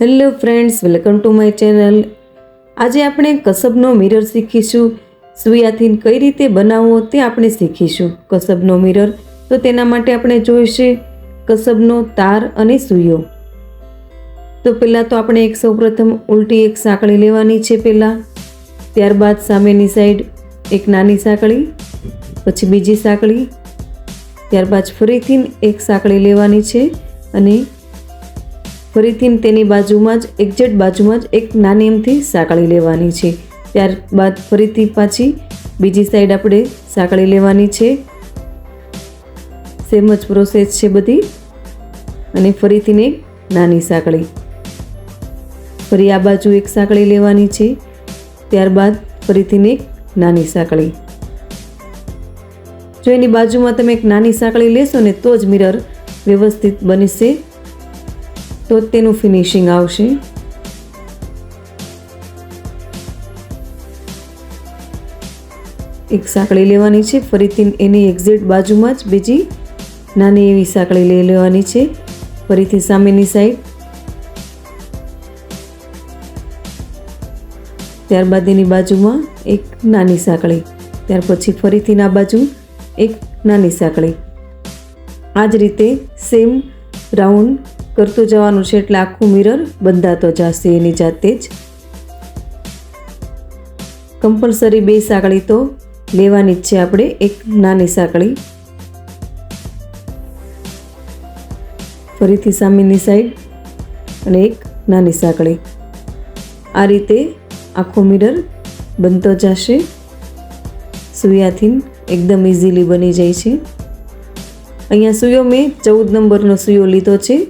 Hello friends, welcome to my channel. આજે આપણે કસબનો mirror શીખીશું. સુયાથીન કઈ રીતે બનાવવો તે આપણે શીખીશું. કસબનો મિરર, તો તેના માટે આપણે જોઈશે કસબનો તાર અને સુયો. તો પહેલાં તો આપણે એક સૌપ્રથમ ઉલટી એક સાંકળી લેવાની છે પહેલાં. ત્યારબાદ સામેની સાઈડ એક નાની સાંકળી, પછી બીજી સાંકળી. ત્યારબાદ ફરીથી એક સાંકળી લેવાની છે અને ફરીથી તેની બાજુમાં જ, એક્ઝેક્ટ બાજુમાં જ એક નાની એમથી સાંકળી લેવાની છે. ત્યારબાદ ફરીથી પાછી બીજી સાઈડ આપણે સાંકળી લેવાની છે. સેમ જ પ્રોસેસ છે બધી. અને ફરીથી એક નાની સાંકળી. ફરી આ બાજુ એક સાંકળી લેવાની છે. ત્યારબાદ ફરીથી એક નાની સાંકળી. જો એની બાજુમાં તમે એક નાની સાંકળી લેશો ને તો જ મિરર વ્યવસ્થિત બનશે. તો તેનું ફિનિશિંગ આવશે. એક સાંકળી લેવાની છે, ફરીથી એની એક્ઝેક્ટ બાજુમાં જ બીજી નાની એવી સાંકળી લઈ લેવાની છે, ફરીથી સામેની સાઈડ ત્યારબાદ એની બાજુમાં એક નાની સાંકળી, ત્યાર પછી ફરીથી ના બાજુ એક નાની સાંકળી. આ જ રીતે સેમ રાઉન્ડ કરતું જવાનું છે એટલે આખું મિરર બંધાતો જશે એની જાતે જ. કમ્પલસરી બે સાંકળી તો લેવાની જ છે આપણે, એક નાની સાંકળી. ફરીથી સામેની સાઈડ અને એક નાની સાંકળી. આ રીતે આખો મિરર બનતો જશે. સુયાથી એકદમ ઇઝીલી બની જાય છે. અહીંયા સુયો મેં ચૌદ નંબરનો સુયો લીધો છે.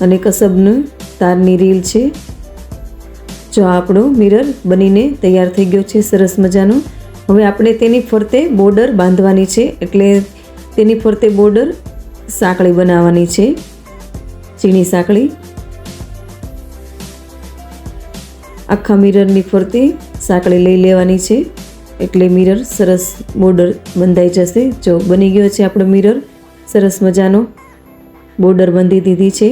અને કસબનું તારની રીલ છે. જો આપણો મિરર બનીને તૈયાર થઈ ગયો છે સરસ મજાનો. હવે આપણે તેની ફરતે બોર્ડર બાંધવાની છે એટલે તેની ફરતે બોર્ડર સાંકળી બનાવવાની છે. ચીણી સાંકળી. આખા મિરરની ફરતે સાંકળી લઈ લેવાની છે. એટલે મિરર સરસ બોર્ડર બંધાઈ જશે. જો બની ગયો છે આપણો મિરર, સરસ મજાનો બોર્ડર બાંધી દીધી છે.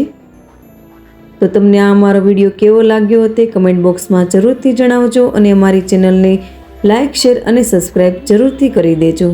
તો તમને આ અમારો વીડિયો કેવો લાગ્યો તે કમેન્ટ બોક્સમાં જરૂરથી જણાવજો અને અમારી ચેનલને લાઇક શેર અને સબસ્ક્રાઈબ જરૂરથી કરી દેજો.